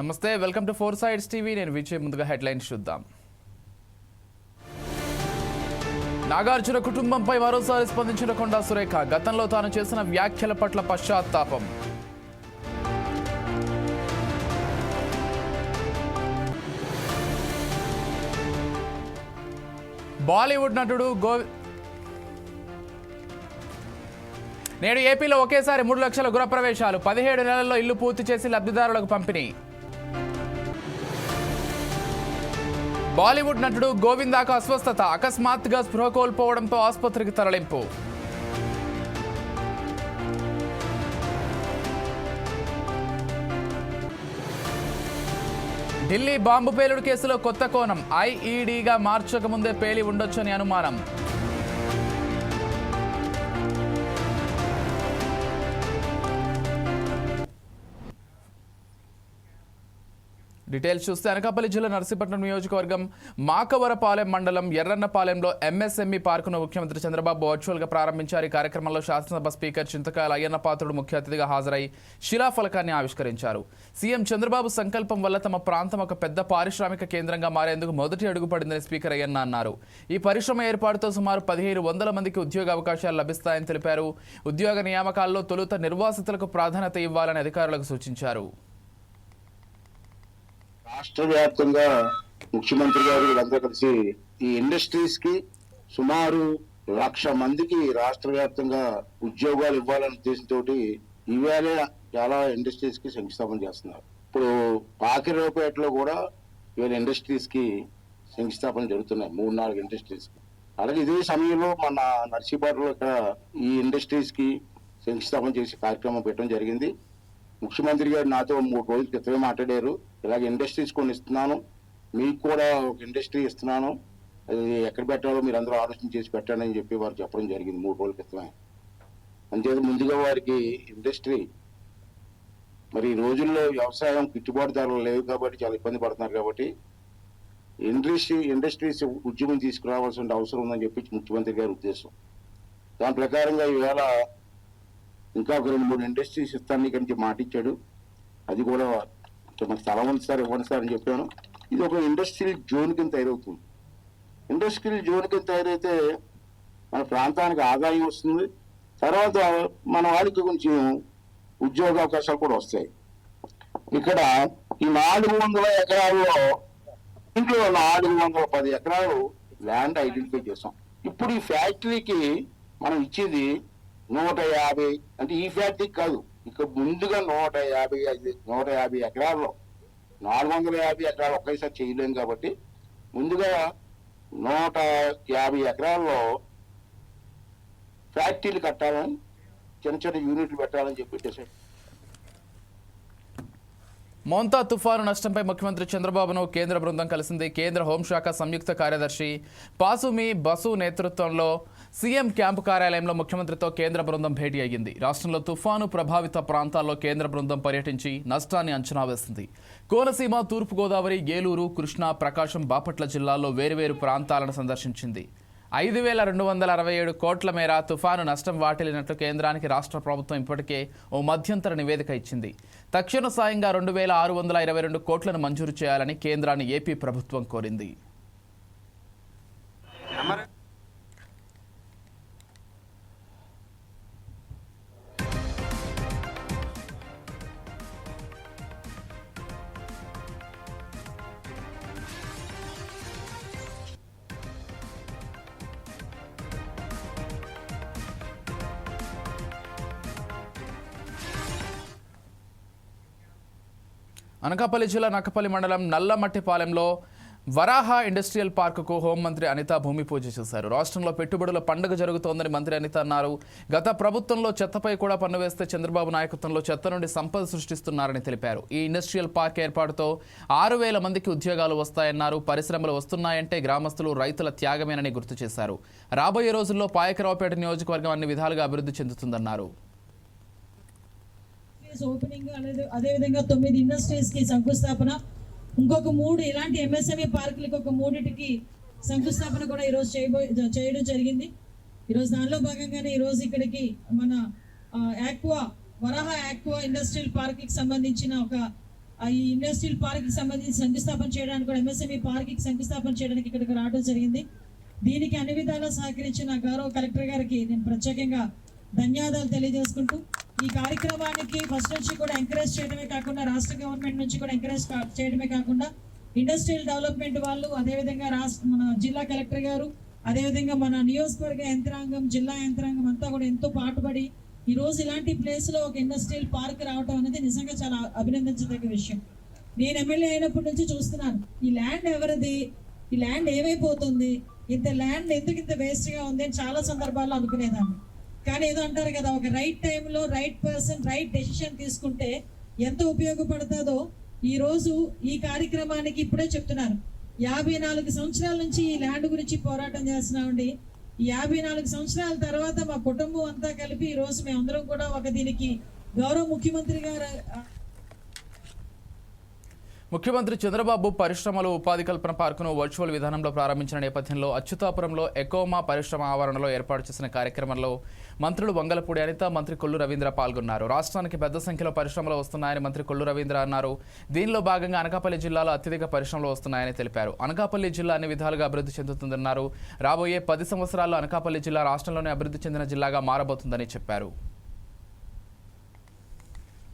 నమస్తే welcome to four sides TV. నేను విజయ్ ముందుగా హెడ్లైన్స్ చూద్దాం. నాగార్జున కుటుంబంపై మరోసారి స్పందించిన కొండా సురేఖ గతంలో తాను చేసిన వ్యాఖ్యల పట్ల పశ్చాత్తాపం. బాలీవుడ్ నటుడు గో నేడు ఏపీలో ఒకేసారి మూడు లక్షల గృహప్రవేశాలు పదిహేడు నెలల్లో ఇల్లు పూర్తి చేసి లబ్ధిదారులకు పంపిణీ. బాలీవుడ్ నటుడు గోవిందాకు అస్వస్థత. అకస్మాత్తుగా స్పృహ కోల్పోవడంతో ఆసుపత్రికి తరలింపు. ఢిల్లీ బాంబు పేలుడు కేసులో కొత్త కోణం. ఐఈడీగా మార్చక ముందే పేలి ఉండొచ్చని అనుమానం. డీటెయిల్స్ చూస్తే అనకాపల్లి జిల్లా నర్సీపట్నం నియోజకవర్గం మాకవరపాలెం మండలం ఎర్రన్నపాలెంలో ఎంఎస్ఎంఈ పార్కును ముఖ్యమంత్రి చంద్రబాబు వర్చువల్గా ప్రారంభించారు. ఈ కార్యక్రమంలో శాసనసభ స్పీకర్ చింతకాయల అయ్యన్న పాత్రుడు ముఖ్య అతిథిగా హాజరై శిలాఫలకాన్ని ఆవిష్కరించారు. సీఎం చంద్రబాబు సంకల్పం వల్ల తమ ప్రాంతం ఒక పెద్ద పారిశ్రామిక కేంద్రంగా మారేందుకు మొదటి అడుగు పడిందని స్పీకర్ అయ్యన్న అన్నారు. ఈ పరిశ్రమ ఏర్పాటుతో సుమారు పదిహేను వందల మందికి ఉద్యోగ అవకాశాలు లభిస్తాయని తెలిపారు. ఉద్యోగ నియామకాల్లో తొలుత నిర్వాసితులకు ప్రాధాన్యత ఇవ్వాలని అధికారులకు సూచించారు. రాష్ట్ర వ్యాప్తంగా ముఖ్యమంత్రి గారు వీళ్ళందరూ కలిసి ఈ ఇండస్ట్రీస్కి సుమారు లక్ష మందికి రాష్ట్ర వ్యాప్తంగా ఉద్యోగాలు ఇవ్వాలనే ఉద్దేశంతో ఇవాళ చాలా ఇండస్ట్రీస్కి శంకుస్థాపన చేస్తున్నారు. ఇప్పుడు పాకిరేపేటలో కూడా ఇవాళ ఇండస్ట్రీస్కి శంకుస్థాపన జరుగుతున్నాయి మూడు నాలుగు ఇండస్ట్రీస్కి. అలాగే ఇదే సమయంలో మన నర్సీపాటలో ఇక్కడ ఈ ఇండస్ట్రీస్కి శంకుస్థాపన చేసే కార్యక్రమం పెట్టడం జరిగింది. ముఖ్యమంత్రి గారు నాతో మూడు రోజుల క్రితమే మాట్లాడారు. ఇలాగ ఇండస్ట్రీస్ కొన్ని ఇస్తున్నాను. మీకు కూడా ఒక ఇండస్ట్రీ ఇస్తున్నాను. అది ఎక్కడ పెట్టాలో మీరు అందరూ ఆలోచన చేసి పెట్టండి అని చెప్పి వారు చెప్పడం జరిగింది మూడు రోజుల క్రితమే. అంతేత ముందుగా వారికి ఇండస్ట్రీ మరి ఈ రోజుల్లో వ్యవసాయం గిట్టుబాటు ధరలు లేవు కాబట్టి చాలా ఇబ్బంది పడుతున్నారు కాబట్టి ఇండస్ట్రీ ఇండస్ట్రీస్ ఉద్యమం తీసుకురావాల్సిన అవసరం ఉందని చెప్పి ముఖ్యమంత్రి గారి ఉద్దేశం. దాని ప్రకారంగా ఈవేళ ఇంకా ఒక రెండు మూడు ఇండస్ట్రీస్ ఇస్తాను ఇక్కడి నుంచి మాట ఇచ్చాడు అది కూడా మాకు స్థలం ఉంది సార్ ఇవ్వండి సార్ అని చెప్పాను. ఇది ఒక ఇండస్ట్రియల్ జోన్ కింద తయారవుతుంది. ఇండస్ట్రియల్ జోన్ కింద తయారైతే మన ప్రాంతానికి ఆదాయం వస్తుంది. తర్వాత మన వాళ్ళకి కొంచెం ఉద్యోగ అవకాశాలు కూడా వస్తాయి. ఇక్కడ ఈ నాలుగు వందల ఎకరాల్లో ఇంట్లో నాలుగు వందల పది ఎకరాలు ల్యాండ్ ఐడెంటిఫై చేసాం ఇప్పుడు ఈ ఫ్యాక్టరీకి మనం ఇచ్చేది నూట యాభై. అంటే ఈ ఫ్యాక్టరీ కాదు. ఇక ముందుగా నూట యాభై ఐదు నూట యాభై ఎకరాల్లో నాలుగు వందల యాభై ఎకరాలు ఒకేసారి చేయలేము కాబట్టి ముందుగా నూట యాభై ఎకరాల్లో ఫ్యాక్టరీలు కట్టాలని చిన్న చిన్న యూనిట్లు పెట్టాలని చెప్పి డిసైడ్. మోంతా తుఫాను నష్టంపై ముఖ్యమంత్రి చంద్రబాబును కేంద్ర బృందం కలిసింది. కేంద్ర హోంశాఖ సంయుక్త కార్యదర్శి పాసుమి బసు నేతృత్వంలో సీఎం క్యాంపు కార్యాలయంలో ముఖ్యమంత్రితో కేంద్ర బృందం భేటీ అయ్యింది. రాష్ట్రంలో తుఫాను ప్రభావిత ప్రాంతాల్లో కేంద్ర బృందం పర్యటించి నష్టాన్ని అంచనా వేసింది కోనసీమ తూర్పుగోదావరి ఏలూరు కృష్ణా ప్రకాశం బాపట్ల జిల్లాల్లో వేరువేరు ప్రాంతాలను సందర్శించింది. ఐదు వేల రెండు వందల అరవై ఏడు కోట్ల మేర తుఫాను నష్టం వాటిల్లినట్లు కేంద్రానికి రాష్ట్ర ప్రభుత్వం ఇప్పటికే ఓ మధ్యంతర నివేదిక ఇచ్చింది. తక్షణ సాయంగా రెండు వేల ఆరు వందల ఇరవై రెండు కోట్లను మంజూరు చేయాలని కేంద్రాన్ని ఏపీ ప్రభుత్వం కోరింది. అనకాపల్లి జిల్లా నక్కపల్లి మండలం నల్లమట్టిపాలెంలో వరాహ ఇండస్ట్రియల్ పార్కుకు హోంమంత్రి అనిత భూమి పూజ చేశారు. రాష్ట్రంలో పెట్టుబడుల పండుగ జరుగుతోందని మంత్రి అనిత అన్నారు. గత ప్రభుత్వంలో చెత్తపై కూడా పన్ను వేస్తే చంద్రబాబు నాయకత్వంలో చెత్త నుండి సంపద సృష్టిస్తున్నారని తెలిపారు. ఈ ఇండస్ట్రియల్ పార్క్ ఏర్పాటుతో ఆరు వేల మందికి ఉద్యోగాలు వస్తాయన్నారు. పరిశ్రమలు వస్తున్నాయంటే గ్రామస్తులు రైతుల త్యాగమేనని గుర్తు చేశారు. రాబోయే రోజుల్లో పాయకరావుపేట నియోజకవర్గం అన్ని విధాలుగా అభివృద్ధి చెందుతుందన్నారు. ఇండస్ట్రీస్ ఓపెనింగ్ అనేది అదేవిధంగా తొమ్మిది ఇండస్ట్రీస్కి శంకుస్థాపన. ఇంకొక మూడు ఇలాంటి ఎంఎస్ఎంఈ పార్కులకి ఒక మూడిటికి శంకుస్థాపన కూడా ఈరోజు చేయబో చేయడం జరిగింది. ఈరోజు దానిలో భాగంగానే ఈరోజు ఇక్కడికి మన ఆక్వా వరాహ ఆక్వా ఇండస్ట్రియల్ పార్క్కి సంబంధించిన ఒక ఈ ఇండస్ట్రియల్ పార్క్కి సంబంధించి శంకుస్థాపన చేయడానికి కూడా ఎంఎస్ఎంఈ పార్క్కి శంకుస్థాపన చేయడానికి ఇక్కడికి రావడం జరిగింది. దీనికి అన్ని విధాలా సహకరించిన గౌరవ కలెక్టర్ గారికి నేను ప్రత్యేకంగా ధన్యవాదాలు తెలియజేసుకుంటూ ఈ కార్యక్రమానికి ఫస్ట్ నుంచి కూడా ఎంకరేజ్ చేయడమే కాకుండా రాష్ట్ర గవర్నమెంట్ నుంచి కూడా ఎంకరేజ్ చేయడమే కాకుండా ఇండస్ట్రియల్ డెవలప్మెంట్ వాళ్ళు అదేవిధంగా రాష్ట్ర మన జిల్లా కలెక్టర్ గారు అదేవిధంగా మన నియోజకవర్గ యంత్రాంగం జిల్లా యంత్రాంగం అంతా కూడా ఎంతో పాటుపడి ఈ రోజు ఇలాంటి ప్లేస్లో ఒక ఇండస్ట్రియల్ పార్క్ రావడం అనేది నిజంగా చాలా అభినందించదగ్గ విషయం. నేను ఎమ్మెల్యే అయినప్పటి నుంచి చూస్తున్నాను ఈ ల్యాండ్ ఎవరిది? ఈ ల్యాండ్ ఏమైపోతుంది? ఇంత ల్యాండ్ ఎందుకు ఇంత వేస్ట్గా ఉంది అని చాలా సందర్భాల్లో అనుకునేదాన్ని. కానీ ఏదో అంటారు కదా ఒక రైట్ టైంలో రైట్ పర్సన్ రైట్ డెసిషన్ తీసుకుంటే ఎంత ఉపయోగపడుతుందో ఈ రోజు ఈ కార్యక్రమానికి ఇప్పుడే చెప్తున్నారు యాభై నాలుగు సంవత్సరాల నుంచి ఈ ల్యాండ్ గురించి పోరాటం చేస్తున్నామండి. యాభై నాలుగు సంవత్సరాల తర్వాత మా కుటుంబం అంతా కలిపి ఈ రోజు మేమందరం కూడా ఒక దీనికి గౌరవ ముఖ్యమంత్రి గారు ముఖ్యమంత్రి చంద్రబాబు పరిశ్రమలు ఉపాధి కల్పన పార్కును వర్చువల్ విధానంలో ప్రారంభించిన నేపథ్యంలో అచ్యుతాపురంలో ఎకోమా పరిశ్రమ ఆవరణలో ఏర్పాటు చేసిన కార్యక్రమంలో మంత్రులు వంగలపూడి అనిత మంత్రి కొల్లు రవీంద్ర పాల్గొన్నారు. రాష్ట్రానికి పెద్ద సంఖ్యలో పరిశ్రమలు వస్తున్నాయని మంత్రి కొల్లు రవీంద్ర అన్నారు. దీనిలో భాగంగా అనకాపల్లి జిల్లాలో అత్యధిక పరిశ్రమలు వస్తున్నాయని తెలిపారు. అనకాపల్లి జిల్లా అన్ని విధాలుగా అభివృద్ధి చెందుతుందన్నారు. రాబోయే పది సంవత్సరాల్లో అనకాపల్లి జిల్లా రాష్ట్రంలోనే అభివృద్ధి చెందిన జిల్లాగా మారబోతుందని చెప్పారు.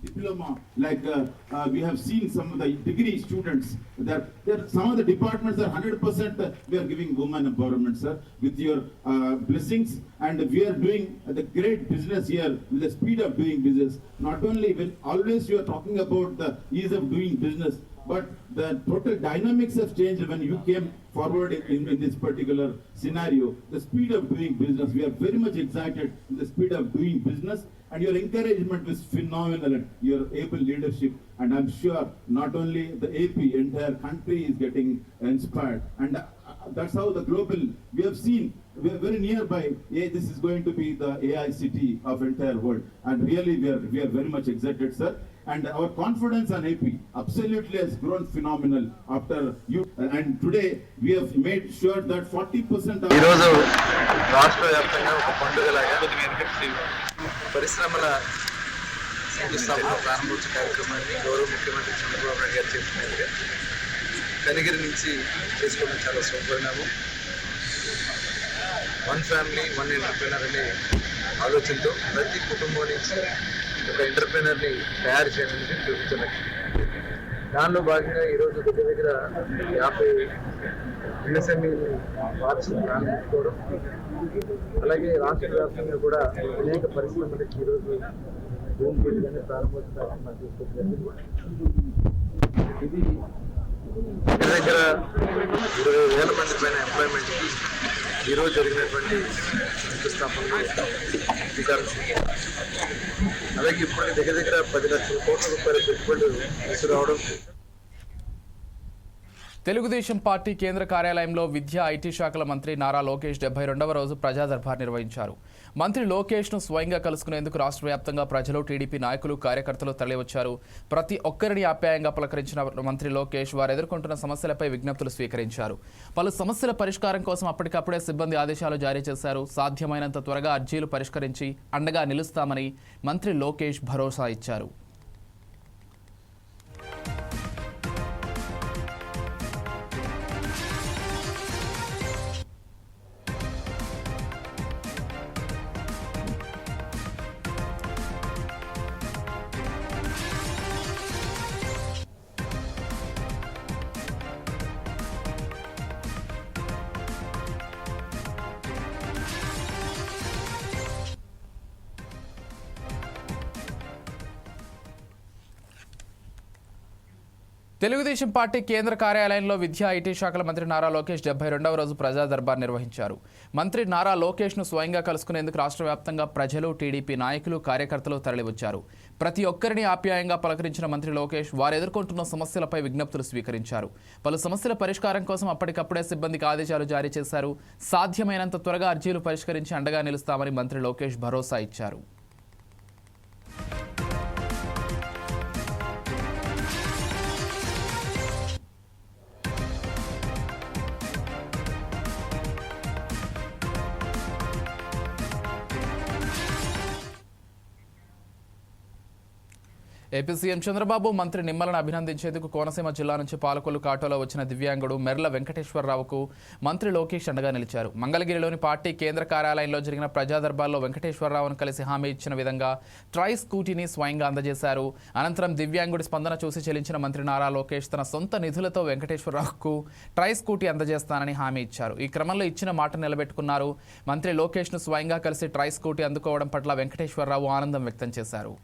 Diploma like uh, uh, we have seen some of the degree students that there some of the departments are 100% uh, we are giving women empowerment sir with your uh, blessings. And we are doing the great business here with the speed of doing business. Not only when always you are talking about the ease of doing business but the total dynamics have changed when you came forward in, in, this particular scenario. The speed of doing business we are very much excited the speed of doing business and your encouragement was phenomenal and your able leadership. And i'm sure not only the ap entire country is getting inspired. And uh, that's how the global we have seen we are very nearby. Yeah, this is going to be the ai city of entire world. And really we are we are very much excited sir. And our confidence on ap absolutely has grown phenomenal after you. And today we have made sure that 40% of పరిశ్రమల శంకుస్థాపన ప్రారంభోత్సవ కార్యక్రమాన్ని గౌరవ ముఖ్యమంత్రి చంద్రబాబు నాయుడు గారు చెప్పినట్టుగా కనిగిరి నుంచి చేసుకోవడం చాలా శుభపరిణామం వన్ ఫ్యామిలీ వన్ ఎంటర్ప్రినర్ అనే ఆలోచనతో ప్రతి కుటుంబం నుంచి ఒక ఎంటర్ప్రినర్ని తయారు చేయడానికి ప్రభుత్వ దానిలో భాగంగా ఈరోజు దగ్గర దగ్గర యాభై ఎంఎస్ఎంఈ పార్ట్స్ ప్రారంభించుకోవడం. అలాగే రాష్ట్ర వ్యాప్తంగా కూడా అనేక పరిశ్రమలకి ఈరోజు భూమి పూజ కానీ ప్రారంభోత్సవం మనం ఇది దగ్గర దగ్గర ఇరవై వేల మంది పైన ఎంప్లాయ్మెంట్కి ఈరోజు జరిగినటువంటి శంకుస్థాపనలో శ్రీకారం అలాగే ఇప్పుడు దగ్గర దగ్గర పది లక్షల కోట్ల రూపాయల పెట్టుబడులు తీసుకురావడం తెలుగుదేశం పార్టీ కేంద్ర కార్యాలయంలో విద్యా ఐటీ శాఖల మంత్రి నారా లోకేష్ డెబ్బై రెండవ రోజు ప్రజా దర్బార్ నిర్వహించారు. మంత్రి లోకేష్ను స్వయంగా కలుసుకునేందుకు రాష్ట్ర వ్యాప్తంగా ప్రజలు టీడీపీ నాయకులు కార్యకర్తలు తరలివచ్చారు. ప్రతి ఒక్కరిని ఆప్యాయంగా పలకరించిన మంత్రి లోకేష్ వారు ఎదుర్కొంటున్న సమస్యలపై విజ్ఞప్తులు స్వీకరించారు. పలు సమస్యల పరిష్కారం కోసం అప్పటికప్పుడే సిబ్బంది ఆదేశాలు జారీ చేశారు. సాధ్యమైనంత త్వరగా అర్జీలు పరిష్కరించి అండగా నిలుస్తామని మంత్రి లోకేష్ భరోసా ఇచ్చారు. తెలుగుదేశం పార్టీ కేంద్ర కార్యాలయంలో విద్యా ఐటీ శాఖల మంత్రి నారా లోకేష్ డెబ్బై రెండవ రోజు ప్రజా దర్బార్ నిర్వహించారు. మంత్రి నారా లోకేష్ను స్వయంగా కలుసుకునేందుకు రాష్ట్ర వ్యాప్తంగా ప్రజలు టీడీపీ నాయకులు కార్యకర్తలు తరలివచ్చారు. ప్రతి ఒక్కరిని ఆప్యాయంగా పలకరించిన మంత్రి లోకేష్ వారు ఎదుర్కొంటున్న సమస్యలపై విజ్ఞప్తులు స్వీకరించారు. పలు సమస్యల పరిష్కారం కోసం అప్పటికప్పుడే సిబ్బందికి ఆదేశాలు జారీ చేశారు. సాధ్యమైనంత త్వరగా అర్జీలు పరిష్కరించి అండగా నిలుస్తామని మంత్రి లోకేష్ భరోసా ఇచ్చారు. ఏపీ సీఎం చంద్రబాబు మంత్రి నిమ్మలను అభినందించేందుకు కోనసీమ జిల్లా నుంచి పాలకొల్లు కాటోలో వచ్చిన దివ్యాంగుడు మెర్ల వెంకటేశ్వరరావుకు మంత్రి లోకేష్ అండగా నిలిచారు. మంగళగిరిలోని పార్టీ కేంద్ర కార్యాలయంలో జరిగిన ప్రజాదర్బార్లో వెంకటేశ్వరరావును కలిసి హామీ ఇచ్చిన విధంగా ట్రై స్కూటీని స్వయంగా అందజేశారు. అనంతరం దివ్యాంగుడి స్పందన చూసి చెల్లించిన మంత్రి నారా లోకేష్ తన సొంత నిధులతో వెంకటేశ్వరరావుకు ట్రై స్కూటీ అందజేస్తానని హామీ ఇచ్చారు. ఈ క్రమంలో ఇచ్చిన మాట నిలబెట్టుకున్నారు. మంత్రి లోకేష్ను స్వయంగా కలిసి ట్రై స్కూటీ అందుకోవడం పట్ల వెంకటేశ్వరరావు ఆనందం వ్యక్తం చేశారు.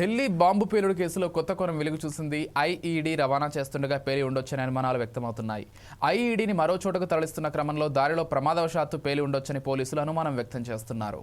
ఢిల్లీ బాంబు పేలుడు కేసులో కొత్త కోణం వెలుగు చూసింది ఐఈడీ రవాణా చేస్తుండగా పేలి ఉండొచ్చని అనుమానాలు వ్యక్తమవుతున్నాయి. ఐఈడీని మరో చోటకు తరలిస్తున్న క్రమంలో దారిలో ప్రమాదవశాత్తు పేలి ఉండొచ్చని పోలీసులు అనుమానం వ్యక్తం చేస్తున్నారు.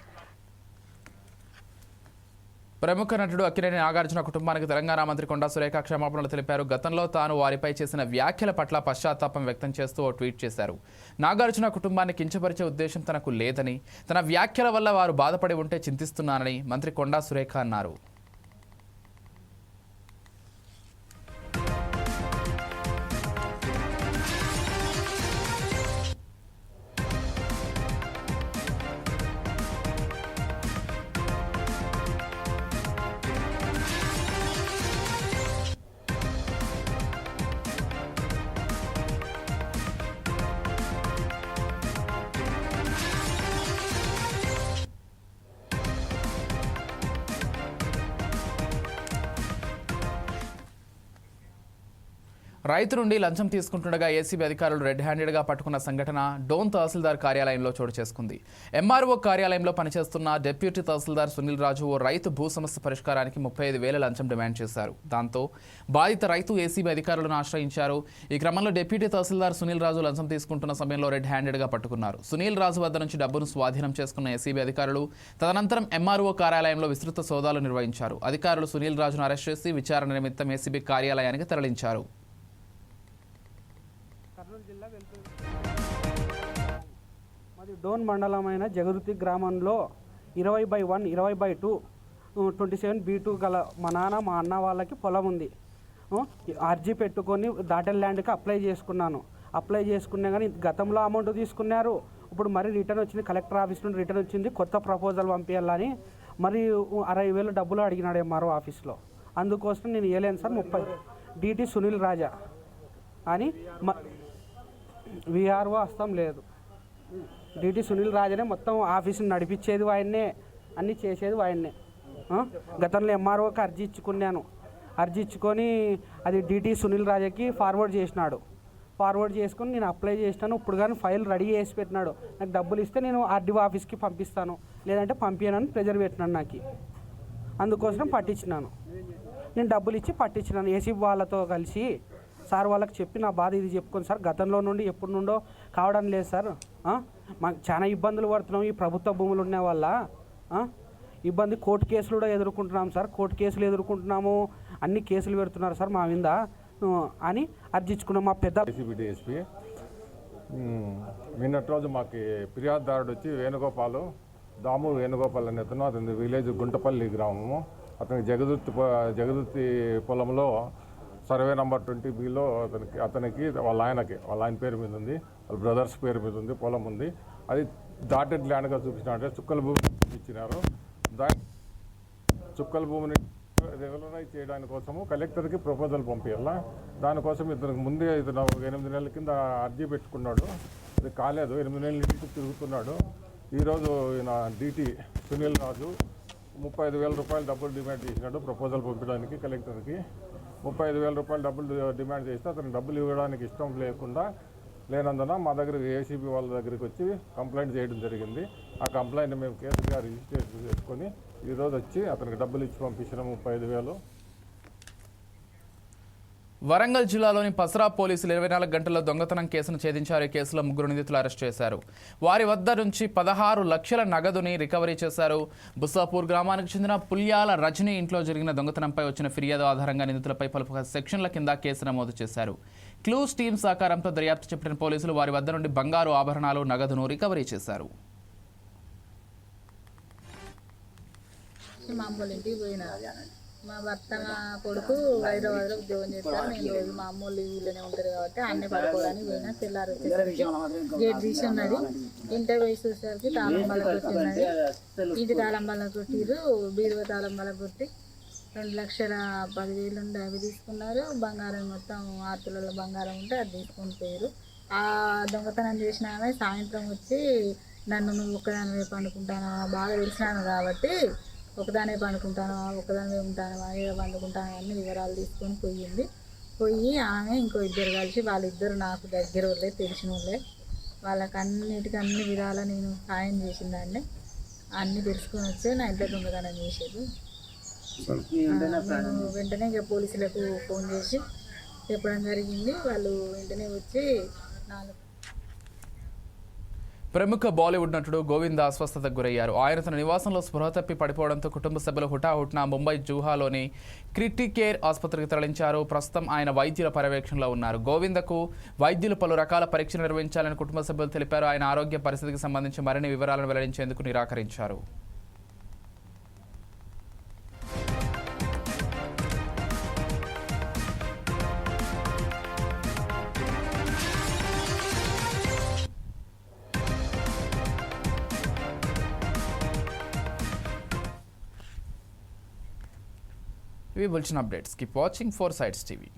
ప్రముఖ నటుడు అక్కినేని నాగార్జున కుటుంబానికి తెలంగాణ మంత్రి కొండా సురేఖ క్షమాపణలు తెలిపారు. గతంలో తాను వారిపై చేసిన వ్యాఖ్యల పట్ల పశ్చాత్తాపం వ్యక్తం చేస్తూ ఓ ట్వీట్ చేశారు. నాగార్జున కుటుంబాన్ని కించపరిచే ఉద్దేశం తనకు లేదని తన వ్యాఖ్యల వల్ల వారు బాధపడి ఉంటే చింతిస్తున్నానని మంత్రి కొండా సురేఖ అన్నారు. రైతు నుండి లంచం తీసుకుంటుండగా ఏసీబీ అధికారులు రెడ్ హ్యాండెడ్గా పట్టుకున్న సంఘటన డోన్ తహసీల్దార్ కార్యాలయంలో చోటు చేసుకుంది. ఎంఆర్ఓ కార్యాలయంలో పనిచేస్తున్న డిప్యూటీ తహసీల్దార్ సునీల్ రాజు ఓ రైతు భూ సమస్య పరిష్కారానికి ముప్పై ఐదు వేల లంచం డిమాండ్ చేశారు. దాంతో బాధిత రైతు ఏసీబీ అధికారులను ఆశ్రయించారు. ఈ క్రమంలో డిప్యూటీ తహసీల్దార్ సునీల్ రాజు లంచం తీసుకుంటున్న సమయంలో రెడ్ హ్యాండెడ్గా పట్టుకున్నారు. సునీల్ రాజు వద్ద నుంచి డబ్బును స్వాధీనం చేసుకున్న ఏసీబీ అధికారులు తదనంతరం ఎంఆర్ఓ కార్యాలయంలో విస్తృత సోదాలు నిర్వహించారు. అధికారులు సునీల్ రాజును అరెస్ట్ చేసి విచారణ నిమిత్తం ఏసీబీ కార్యాలయానికి తరలించారు. కర్నూలు జిల్లా వెళ్తుంది. మాది డోన్ మండలమైన జగరుతి గ్రామంలో ఇరవై బై వన్ ఇరవై by two twenty seven B two గల మా నాన్న మా అన్న వాళ్ళకి పొలం ఉంది. అర్జీ పెట్టుకొని దాటల్ ల్యాండ్కి అప్లై చేసుకున్నాను. అప్లై చేసుకున్నా కానీ గతంలో అమౌంట్ తీసుకున్నారు. ఇప్పుడు మరి రిటర్న్ వచ్చింది కలెక్టర్ ఆఫీస్ నుండి రిటర్న్ వచ్చింది కొత్త ప్రపోజల్ పంపించాలని మరి అరవై వేలు డబ్బులు అడిగినాడు ఎంఆర్ఓ ఆఫీస్లో. అందుకోసం నేను ఇవ్వలేను సార్ ముప్పై. డిటి సునీల్ రాజా అని మ విఆర్ఓ అస్తం లేదు. డిటి సునీల్ రాజనే మొత్తం ఆఫీసుని నడిపించేది ఆయన్నే అన్నీ చేసేది ఆయన్నే గతంలో ఎంఆర్ఓకి అర్జీ ఇచ్చుకున్నాను. అర్జీ ఇచ్చుకొని అది డిటి సునీల్ రాజాకి ఫార్వర్డ్ చేసినాడు. ఫార్వర్డ్ చేసుకుని నేను అప్లై చేసినాను. ఇప్పుడు కానీ ఫైల్ రెడీ చేసి పెట్టినాడు. నాకు డబ్బులు ఇస్తే నేను ఆర్డీఓ ఆఫీస్కి పంపిస్తాను. లేదంటే పంపించనని ప్రెజర్ పెట్టినాను నాకు. అందుకోసం పట్టించినాను. నేను డబ్బులు ఇచ్చి పట్టించినాను. ఏసీ వాళ్ళతో కలిసి సార్ వాళ్ళకి చెప్పి నా బాధ ఇది చెప్పుకోండి సార్ గతంలో నుండి ఎప్పటి నుండో కావడం లేదు సార్. మాకు చాలా ఇబ్బందులు పడుతున్నాం. ఈ ప్రభుత్వ భూములు ఉన్న వల్ల ఇబ్బంది కోర్టు కేసులు కూడా ఎదుర్కొంటున్నాం సార్. కోర్టు కేసులు ఎదుర్కొంటున్నాము. అన్ని కేసులు పెడుతున్నారు సార్ మా మీద. అని అర్జించుకున్నాం మా పెద్ద ఏసీబీ నిన్నటి రోజు మాకు ఫిర్యాదుదారుడు వచ్చి వేణుగోపాలు దాము వేణుగోపాల్ అనే అతను అతని విలేజ్ గుంటపల్లి గ్రామము. అతని జగదుర్తి జగదుర్తి పొలంలో సర్వే నెంబర్ ట్వంటీ బిలో అతనికి అతనికి వాళ్ళ ఆయనకి వాళ్ళ ఆయన పేరు మీద ఉంది వాళ్ళ బ్రదర్స్ పేరు మీద ఉంది పొలం ఉంది. అది డాటెడ్ ల్యాండ్గా చూపించినారంటే చుక్కల భూమి ఇచ్చినారు. దా చుక్కల భూమిని రెగ్యులరైజ్ చేయడాని కోసము కలెక్టర్కి ప్రపోజల్ పంపించాలా దానికోసం ఇతనికి ముందే ఇతను ఒక ఎనిమిది నెలల కింద అర్జీ పెట్టుకున్నాడు. అది కాలేదు ఎనిమిది నెలల నుంచి తిరుగుతున్నాడు. ఈరోజు ఈయన డీటీ సునీల్ రాజు ముప్పై ఐదు వేల రూపాయలు డబ్బులు డిమాండ్ చేసినాడు ప్రపోజల్ పంపించడానికి కలెక్టర్కి. ముప్పై ఐదు వేల రూపాయలు డబ్బులు డిమాండ్ చేస్తే అతను డబ్బులు ఇవ్వడానికి ఇష్టం లేకుండా లేనందున మా దగ్గర ఏసీబీ వాళ్ళ దగ్గరికి వచ్చి కంప్లైంట్ చేయడం జరిగింది. ఆ కంప్లైంట్ మేము కేసుగా రిజిస్టర్ చేసుకొని ఈరోజు వచ్చి అతనికి డబ్బులు ఇచ్చి పంపించిన ముప్పై ఐదు వేలు. వరంగల్ జిల్లాలోని పసరా పోలీసులు ఇరవై నాలుగు గంటల్లో దొంగతనం కేసును ఛేదించారు. ఈ కేసులో ముగ్గురు నిందితులు అరెస్ట్ చేశారు. వారి వద్ద నుంచి పదహారు లక్షల నగదుని రికవరీ చేశారు. బుస్సాపూర్ గ్రామానికి చెందిన పుల్యాల రజనీ ఇంట్లో జరిగిన దొంగతనంపై వచ్చిన ఫిర్యాదు ఆధారంగా నిందితులపై పలు సెక్షన్ల కింద కేసు నమోదు చేశారు. క్లూస్ టీం సహకారంతో దర్యాప్తు చేపట్టిన పోలీసులు వారి వద్ద నుండి బంగారు ఆభరణాలు నగదును రికవరీ చేశారు. మా అమ్మోళ్ళ ఇంటికి పోయినా. మా భర్త మా కొడుకు హైదరాబాద్లో ఉద్యోగం చేస్తారు. నేను రోజు మా అమ్మోళ్ళు ఊళ్ళోనే ఉంటారు కాబట్టి అన్నీ పడుకోవడానికి పోయినా తెల్లారు వచ్చేసరికి గేట్ తీసి ఉన్నది. ఇంటర్ పోయి చూసేసరికి తాళంబాల కొట్టి ఉన్నది. ఇంటి తాళంబాల కొట్టిరు బీరువా తాళంబాల కొట్టి రెండు లక్షల పదివేలు ఉండి అవి తీసుకున్నారు. బంగారం మొత్తం ఆర్తులలో బంగారం ఉంటే అది తీసుకొని పోయారు ఆ దొంగతనం చేసిన ఆమె సాయంత్రం వచ్చి నన్ను నువ్వు ఒక్కదానివే పండుకుంటాను బాగా తెలిసినాను కాబట్టి ఒకదానే పండుకుంటాను ఒకదానివే ఉంటాను అదే పండుకుంటాను అన్ని వివరాలు తీసుకొని పోయింది. పోయి ఆమె ఇంకో ఇద్దరు కలిసి వాళ్ళిద్దరు నాకు దగ్గర వాళ్ళే తెలిసిన వాళ్ళే. వాళ్ళకి అన్నిటికీ అన్ని విధాలా నేను సాయం చేసిందాన్ని. అన్ని తెలుసుకొని వచ్చి నా ఇంట్లో దొంగతనం చేసేది. నేను వెంటనే ఇక పోలీసులకు ఫోన్ చేసి చెప్పడం జరిగింది. వాళ్ళు వెంటనే వచ్చి నాలుగు ప్రముఖ బాలీవుడ్ నటుడు గోవింద అస్వస్థతకు గురయ్యారు. ఆయన తన నివాసంలో స్పృహ తప్పి పడిపోవడంతో కుటుంబ సభ్యులు హుటాహుట్న ముంబై జూహాలోని క్రిటికేర్ ఆసుపత్రికి తరలించారు. ప్రస్తుతం ఆయన వైద్యుల పర్యవేక్షణలో ఉన్నారు. గోవిందకు వైద్యులు పలు రకాల పరీక్షలు నిర్వహించాలని కుటుంబ సభ్యులు తెలిపారు. ఆయన ఆరోగ్య పరిస్థితికి సంబంధించి మరిన్ని వివరాలను వెల్లడించేందుకు నిరాకరించారు. we updates. Keep watching Foresights TV.